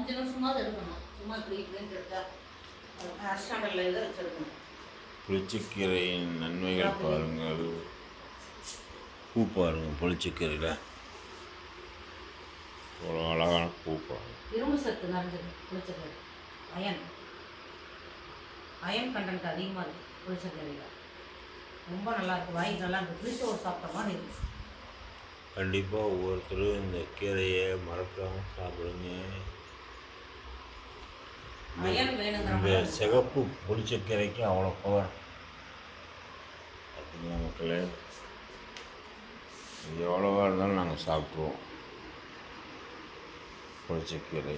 அஞ்சு நிமிஷமாவது எடுக்கணும் சும்மா இப்படின்னு எடுத்தா அரசாண்டல்ல இதை புளிச்சக்கீரையின் நன்மைகள் பாருங்கள். பூ பாருங்கள் புளிச்சக்கீரையில். ஒரு அழகான பூ பாருங்கள். இரும்பு சத்து நிறைஞ்சது புளிச்சக்கீரை. அயன். அயன் கண்டென்ட் அதிகமாக இருக்குது புளிச்சக்கீரையில். ரொம்ப நல்லா இருக்குது வாய்க்கு நல்லா இருக்குது புளிச்சோறு சாப்பிட்ட மாதிரி இருக்குது கண்டிப்பாக ஒவ்வொருத்தரும் இந்த கீரையை மறக்காம சாப்பிடுங்க. இந்த சிகப்பு புளிச்சக்கீரைக்கு அவ்வளோ பவர் பார்த்தீங்களா மக்களே? இது எவ்வளோவா இருந்தாலும் நாங்கள் சாப்பிட்ருவோம் புளிச்சக்கீரை.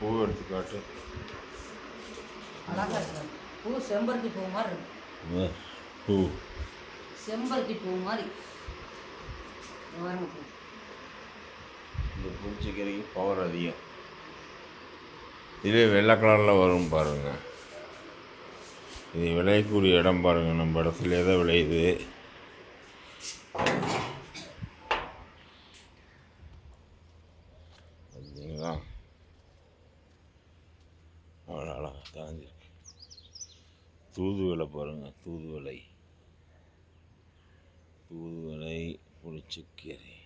பூ எடுத்துக்காட்டு. அழகாக பூ செம்பருத்தி பூ மாதிரி இருக்கு. இந்த பூ. செம்பருத்தி பூ மாதிரி. இந்த புளிச்சக்கீரைக்கு பவர் அதிகம். இதே வெள்ளை கலரில் வரும் பாருங்க. இது விளையக்கூடிய இடம் பாருங்கள் நம்ம இடத்துல எதை விளையுது. பார்த்தீங்களா அவ்வளோ அழகாக காஞ்சிருக்கு. தூதுவளை பாருங்க. தூதுவளை. தூதுவளை புளிச்சக்கீரை.